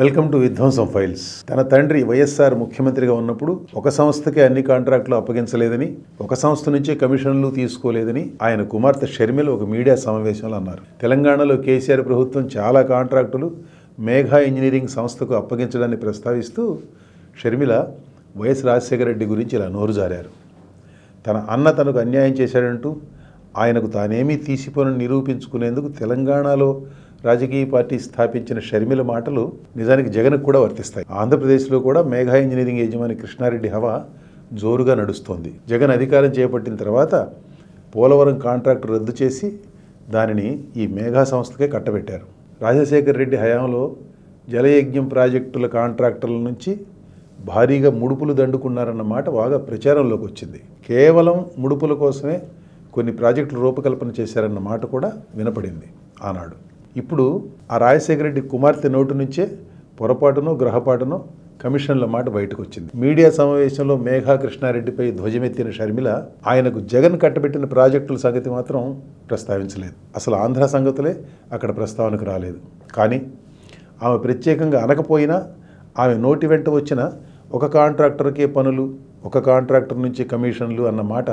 Welcome to విధ్వంసం files. తన తండ్రి వైఎస్ఆర్ ముఖ్యమంత్రిగా ఉన్నప్పుడు ఒక సంస్థకే అన్ని కాంట్రాక్టులు అప్పగించలేదని ఒక సంస్థ నుంచే కమిషన్లు తీసుకోలేదని ఆయన కుమార్తె షర్మిల ఒక మీడియా సమావేశంలో అన్నారు. తెలంగాణలో కేసీఆర్ ప్రభుత్వం చాలా కాంట్రాక్టులు మేఘా ఇంజనీరింగ్ సంస్థకు అప్పగించడాన్ని ప్రస్తావిస్తూ షర్మిల వైఎస్ రాజశేఖర రెడ్డి గురించి ఇలా నోరు జారారు. తన అన్న తనకు అన్యాయం చేశాడంటూ ఆయనకు తానేమీ తీసిపోనని నిరూపించుకునేందుకు తెలంగాణలో రాజకీయ పార్టీ స్థాపించిన షర్మిల మాటలు నిజానికి జగన్కు కూడా వర్తిస్తాయి. ఆంధ్రప్రదేశ్లో కూడా మేఘా ఇంజనీరింగ్ యజమాని కృష్ణారెడ్డి హవా జోరుగా నడుస్తోంది. జగన్ అధికారం చేపట్టిన తర్వాత పోలవరం కాంట్రాక్టు రద్దు చేసి దానిని ఈ మేఘా సంస్థకే కట్టబెట్టారు. రాజశేఖర్ రెడ్డి హయాంలో జలయజ్ఞం ప్రాజెక్టుల కాంట్రాక్టర్ల నుంచి భారీగా ముడుపులు దండుకున్నారన్న మాట బాగా ప్రచారంలోకి వచ్చింది. కేవలం ముడుపుల కోసమే కొన్ని ప్రాజెక్టులు రూపకల్పన చేశారన్న మాట కూడా వినపడింది ఆనాడు. ఇప్పుడు ఆ రాజశేఖర రెడ్డి కుమార్తె నోటు నుంచే పొరపాటునో గ్రహపాటునో కమిషన్ల మాట బయటకు వచ్చింది మీడియా సమావేశంలో మేఘా కృష్ణారెడ్డిపై ధ్వజమెత్తిన షర్మిల ఆయనకు జగన్ కట్టబెట్టిన ప్రాజెక్టుల సంగతి మాత్రం ప్రస్తావించలేదు. అసలు ఆంధ్ర సంగతులే అక్కడ ప్రస్తావనకు రాలేదు. కానీ ఆమె ప్రత్యేకంగా అనకపోయినా ఆమె నోటి వెంట వచ్చిన ఒక కాంట్రాక్టర్కే పనులు ఒక కాంట్రాక్టర్ నుంచి కమిషన్లు అన్న మాట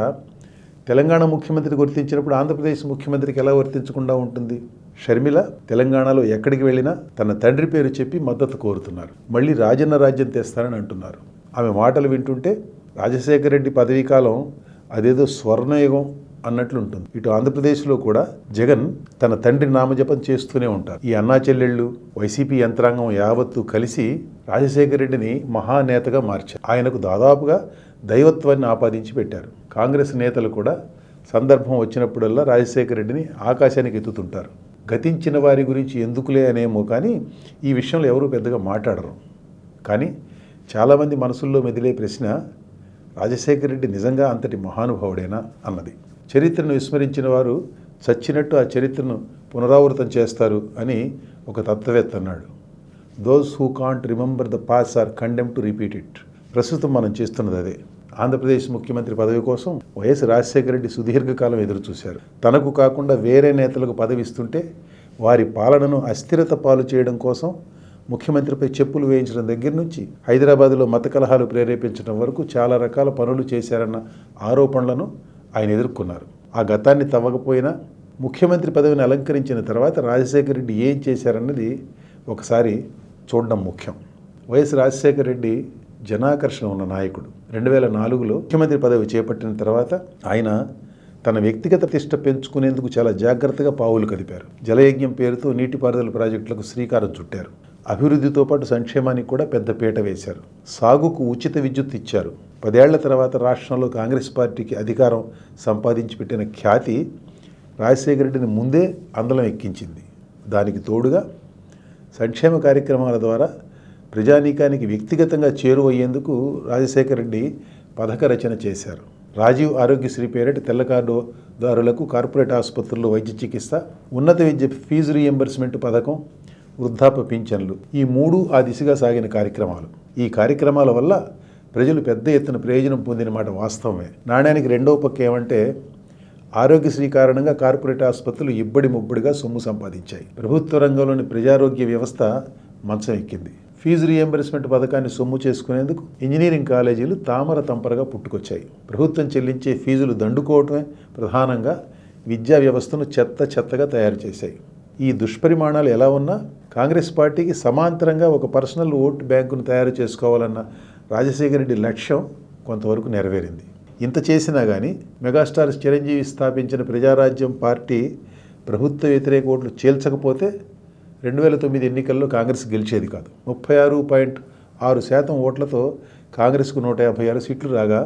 తెలంగాణ ముఖ్యమంత్రి గుర్తించినప్పుడు ఆంధ్రప్రదేశ్ ముఖ్యమంత్రికి ఎలా వర్తించకుండా ఉంటుంది? షర్మిల తెలంగాణలో ఎక్కడికి వెళ్ళినా తన తండ్రి పేరు చెప్పి మద్దతు కోరుతున్నారు. మళ్ళీ రాజన్న రాజ్యం తెస్తారని అంటున్నారు. ఆమె మాటలు వింటుంటే రాజశేఖర రెడ్డి పదవీ కాలం అదేదో స్వర్ణయుగం అన్నట్లుంటుంది ఇటు ఆంధ్రప్రదేశ్లో కూడా జగన్ తన తండ్రి నామజపం చేస్తూనే ఉంటారు. ఈ అన్నా చెల్లెళ్ళు వైసీపీ యంత్రాంగం యావత్తు కలిసి రాజశేఖర రెడ్డిని మహానేతగా మార్చారు. ఆయనకు దాదాపుగా దైవత్వాన్ని ఆపాదించి పెట్టారు. కాంగ్రెస్ నేతలు కూడా సందర్భం వచ్చినప్పుడల్లా రాజశేఖర రెడ్డిని ఆకాశానికి ఎత్తుతుంటారు. గతించిన వారి గురించి ఎందుకులే అనేమో కానీ ఈ విషయంలో ఎవరూ పెద్దగా మాట్లాడరు. కానీ చాలామంది మనసుల్లో మెదిలే ప్రశ్న రాజశేఖర రెడ్డి నిజంగా అంతటి మహానుభావుడేనా అన్నది. చరిత్రను విస్మరించిన వారు చచ్చినట్టు ఆ చరిత్రను పునరావృతం చేస్తారు అని ఒక తత్వవేత్త అన్నాడు. Those who can't remember the past are condemned to repeat it ప్రస్తుతం మనం చేస్తున్నది అదే. ఆంధ్రప్రదేశ్ ముఖ్యమంత్రి పదవి కోసం వైఎస్ రాజశేఖర రెడ్డి సుదీర్ఘకాలం ఎదురుచూశారు. తనకు కాకుండా వేరే నేతలకు పదవి ఇస్తుంటే వారి పాలనను అస్థిరత పాలు చేయడం కోసం ముఖ్యమంత్రిపై చెప్పులు వేయించడం దగ్గర నుంచి హైదరాబాద్లో మత కలహాలు ప్రేరేపించడం వరకు చాలా రకాల పనులు చేశారన్న ఆరోపణలను ఆయన ఎదుర్కొన్నారు. ఆ గతాన్ని తవ్వకపోయినా ముఖ్యమంత్రి పదవిని అలంకరించిన తర్వాత రాజశేఖర రెడ్డి ఏం చేశారన్నది ఒకసారి చూడడం ముఖ్యం. వైఎస్ రాజశేఖర రెడ్డి జనాకర్షణ ఉన్న నాయకుడు. రెండు వేల నాలుగులో ముఖ్యమంత్రి పదవి చేపట్టిన తర్వాత ఆయన తన వ్యక్తిగత తిష్ట పెంచుకునేందుకు చాలా జాగ్రత్తగా పావులు కదిపారు. జలయజ్ఞం పేరుతో నీటిపారుదల ప్రాజెక్టులకు శ్రీకారం చుట్టారు. అభివృద్ధితో పాటు సంక్షేమానికి కూడా పెద్ద పీట వేశారు. సాగుకు ఉచిత విద్యుత్ ఇచ్చారు. పదేళ్ళ తర్వాత రాష్ట్రంలో కాంగ్రెస్ పార్టీకి అధికారం సంపాదించి పెట్టిన ఖ్యాతి రాజశేఖర రెడ్డిని ముందే అందలం ఎక్కించింది. దానికి తోడుగా సంక్షేమ కార్యక్రమాల ద్వారా ప్రజానీకానికి వ్యక్తిగతంగా చేరువయ్యేందుకు రాజశేఖర రెడ్డి పథక రచన చేశారు. రాజీవ్ ఆరోగ్యశ్రీ పేరిట తెల్ల కార్డుదారులకు కార్పొరేట్ ఆసుపత్రుల్లో వైద్య చికిత్స ఉన్నత విద్య ఫీజు రీఎంబర్స్మెంట్ పథకం వృద్ధాప్య పింఛన్లు ఈ మూడు ఆ దిశగా సాగిన కార్యక్రమాలు. ఈ కార్యక్రమాల వల్ల ప్రజలు పెద్ద ఎత్తున ప్రయోజనం పొందిన మాట వాస్తవమే. నాణ్యానికి రెండవ పక్క ఏమంటే ఆరోగ్యశ్రీ కారణంగా కార్పొరేట్ ఆసుపత్రులు ఇబ్బడి ముబ్బడిగా సొమ్ము సంపాదించాయి. ప్రభుత్వ రంగంలోని ప్రజారోగ్య వ్యవస్థ మంచం ఎక్కింది ఫీజు రియంబర్స్మెంట్ పథకాన్ని సొమ్ము చేసుకునేందుకు ఇంజనీరింగ్ కాలేజీలు తామర తంపరగా పుట్టుకొచ్చాయి. ప్రభుత్వం చెల్లించే ఫీజులు దండుకోవటమే ప్రధానంగా విద్యా వ్యవస్థను చెత్త చెత్తగా తయారు చేశాయి. ఈ దుష్పరిమాణాలు ఎలా ఉన్నా కాంగ్రెస్ పార్టీకి సమాంతరంగా ఒక పర్సనల్ ఓటు బ్యాంకును తయారు చేసుకోవాలన్న రాజశేఖర రెడ్డి లక్ష్యం కొంతవరకు నెరవేరింది. ఇంత చేసినా కానీ మెగాస్టార్ చిరంజీవి స్థాపించిన ప్రజారాజ్యం పార్టీ ప్రభుత్వ వ్యతిరేక ఓట్లు చేల్చకపోతే రెండు వేల తొమ్మిది ఎన్నికల్లో కాంగ్రెస్ గెలిచేది కాదు. ముప్పై ఆరు పాయింట్ ఆరు శాతం ఓట్లతో కాంగ్రెస్కు నూట యాభై ఆరు సీట్లు రాగా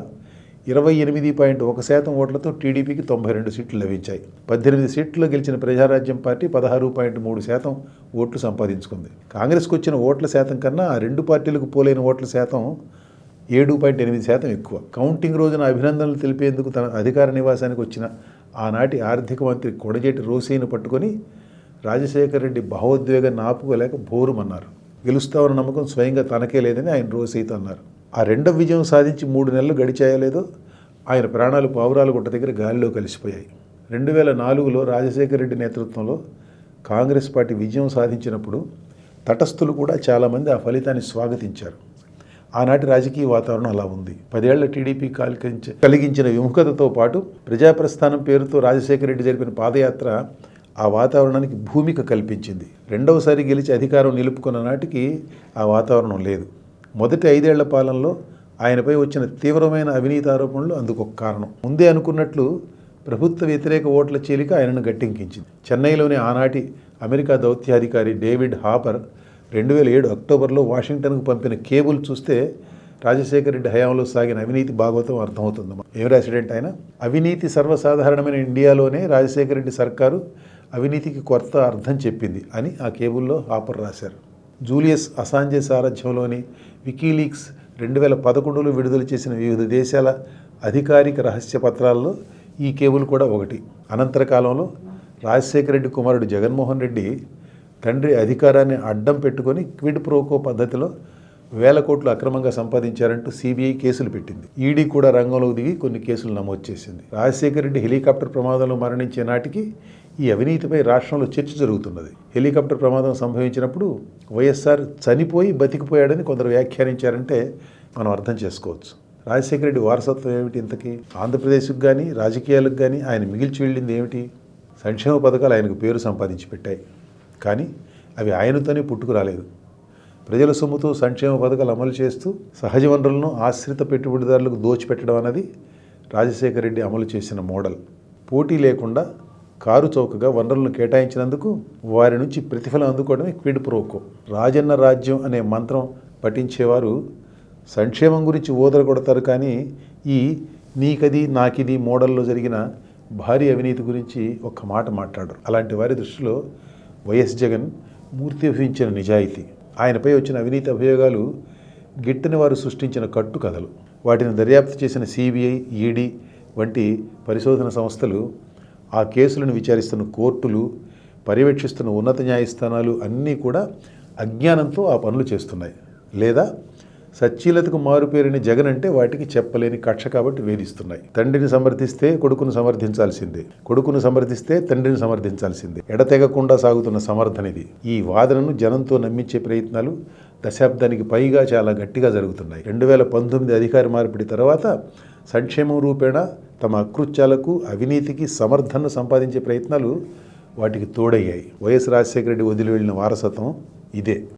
ఇరవై ఎనిమిది పాయింట్ ఒక శాతం ఓట్లతో టీడీపీకి తొంభై రెండు సీట్లు లభించాయి. పద్దెనిమిది సీట్లు గెలిచిన ప్రజారాజ్యం పార్టీ పదహారు పాయింట్ మూడు శాతం ఓట్లు సంపాదించుకుంది. కాంగ్రెస్కు వచ్చిన ఓట్ల శాతం కన్నా ఆ రెండు పార్టీలకు పోలైన ఓట్ల శాతం ఏడు పాయింట్ ఎనిమిది శాతం ఎక్కువ. కౌంటింగ్ రోజున అభినందనలు తెలిపేందుకు తన అధికార నివాసానికి వచ్చిన ఆనాటి ఆర్థిక మంత్రి కొడజేటి రోసీని పట్టుకొని రాజశేఖర రెడ్డి భావోద్వేగాన్ని ఆపుకోలేక బోరుమన్నారు. గెలుస్తామన్న నమ్మకం స్వయంగా తనకే లేదని ఆయన రోసీతో అన్నారు. ఆ రెండవ విజయం సాధించి మూడు నెలలు గడిచాయో లేదో ఆయన ప్రాణాలు పావురాలు గుట్ట దగ్గర గాలిలో కలిసిపోయాయి. రెండు వేల నాలుగులో రాజశేఖర రెడ్డి నేతృత్వంలో కాంగ్రెస్ పార్టీ విజయం సాధించినప్పుడు తటస్థులు కూడా చాలామంది ఆ ఫలితాన్ని స్వాగతించారు. ఆనాటి రాజకీయ వాతావరణం అలా ఉంది. పదేళ్ళ టీడీపీ కలిగించ కలిగించిన విముఖతతో పాటు ప్రజాప్రస్థానం పేరుతో రాజశేఖర రెడ్డి జరిపిన పాదయాత్ర ఆ వాతావరణానికి భూమిక కల్పించింది. రెండవసారి గెలిచి అధికారం నిలుపుకున్న నాటికి ఆ వాతావరణం లేదు. మొదటి ఐదేళ్ళ పాలనలో ఆయనపై వచ్చిన తీవ్రమైన అవినీతి ఆరోపణలు అందుకు ఒక కారణం. ముందే అనుకున్నట్లు ప్రభుత్వ వ్యతిరేక ఓట్ల చీలిక ఆయనను గట్టెంకించింది. చెన్నైలోని ఆనాటి అమెరికా దౌత్యాధికారి డేవిడ్ హాపర్ రెండు వేల ఏడు అక్టోబర్లో వాషింగ్టన్కు పంపిన కేబుల్ చూస్తే రాజశేఖర రెడ్డి హయాంలో సాగిన అవినీతి భాగవతం అర్థమవుతుంది. ఏం రాసిడెంట్ ఆయన? అవినీతి సర్వసాధారణమైన ఇండియాలోనే రాజశేఖర రెడ్డి సర్కారు అవినీతికి కొత్త అర్థం చెప్పింది అని ఆ కేబుల్లో హాపర్ రాశారు. జూలియస్ అసాంజే సారథ్యంలోని వికీలీక్స్ రెండు వేల పదకొండులో విడుదల చేసిన వివిధ దేశాల అధికారిక రహస్య పత్రాల్లో ఈ కేబుల్ కూడా ఒకటి. అనంతర కాలంలో రాజశేఖర రెడ్డి కుమారుడు జగన్మోహన్ రెడ్డి తండ్రి అధికారాన్ని అడ్డం పెట్టుకొని క్విడ్ ప్రోకో పద్ధతిలో వేల కోట్లు అక్రమంగా సంపాదించారంటూ సిబిఐ కేసులు పెట్టింది. ఈడీ కూడా రంగంలోకి దిగి కొన్ని కేసులు నమోదు చేసింది. రాజశేఖర రెడ్డి హెలికాప్టర్ ప్రమాదంలో మరణించే నాటికి ఈ అవినీతిపై రాష్ట్రంలో చర్చ జరుగుతున్నది. హెలికాప్టర్ ప్రమాదం సంభవించినప్పుడు వైఎస్ఆర్ చనిపోయి బతికిపోయాడని కొందరు వ్యాఖ్యానించారంటే మనం అర్థం చేసుకోవచ్చు. రాజశేఖర రెడ్డి వారసత్వం ఏమిటి ఇంతకీ? ఆంధ్రప్రదేశ్కి కానీ రాజకీయాలకు కానీ ఆయన మిగిల్చి వెళ్ళింది ఏమిటి? సంక్షేమ పథకాలు ఆయనకు పేరు సంపాదించి పెట్టాయి. కానీ అవి ఆయనతోనే పుట్టుకు రాలేదు. ప్రజల సొమ్ముతో సంక్షేమ పథకాలు అమలు చేస్తూ సహజ వనరులను ఆశ్రిత పెట్టుబడిదారులకు దోచిపెట్టడం అన్నది రాజశేఖర రెడ్డి అమలు చేసిన మోడల్. పోటీ లేకుండా కారు చౌకగా వనరులను కేటాయించినందుకు వారి నుంచి ప్రతిఫలం అందుకోవడమే క్విడ్ ప్రోకో. రాజన్న రాజ్యం అనే మంత్రం పఠించేవారు సంక్షేమం గురించి ఊదర కొడతారు కానీ ఈ నీకది నాకిది మోడల్లో జరిగిన భారీ అవినీతి గురించి ఒక్క మాట మాట్లాడరు. అలాంటి వారి దృష్టిలో వైఎస్ జగన్ మూర్తి వహించిన నిజాయితీ. ఆయనపై వచ్చిన అవినీతి అభియోగాలు గిట్టని వారు సృష్టించిన కట్టు కథలు వాటిని దర్యాప్తు చేసిన సిబిఐ ఈడీ వంటి పరిశోధన సంస్థలు ఆ కేసులను విచారిస్తున్న కోర్టులు పర్యవేక్షిస్తున్న ఉన్నత న్యాయస్థానాలు అన్నీ కూడా అజ్ఞానంతో ఆ పనులు చేస్తున్నాయి. లేదా సచ్చీలతకు మారుపేరిన జగన్ అంటే వాటికి చెప్పలేని కక్ష కాబట్టి వేధిస్తున్నాయి. తండ్రిని సమర్థిస్తే కొడుకును సమర్థించాల్సిందే. కొడుకును సమర్థిస్తే తండ్రిని సమర్థించాల్సిందే. ఎడతెగకుండా సాగుతున్న సమర్థన ఇది. ఈ వాదనను జనంతో నమ్మించే ప్రయత్నాలు దశాబ్దానికి పైగా చాలా గట్టిగా జరుగుతున్నాయి. రెండు వేల పంతొమ్మిది అధికార మార్పిడి తర్వాత సంక్షేమం రూపేణ తమ అకృత్యాలకు అవినీతికి సమర్థనను సంపాదించే ప్రయత్నాలు వాటికి తోడయ్యాయి. వైఎస్ రాజశేఖర రెడ్డి వదిలి వెళ్ళిన వారసత్వం ఇదే.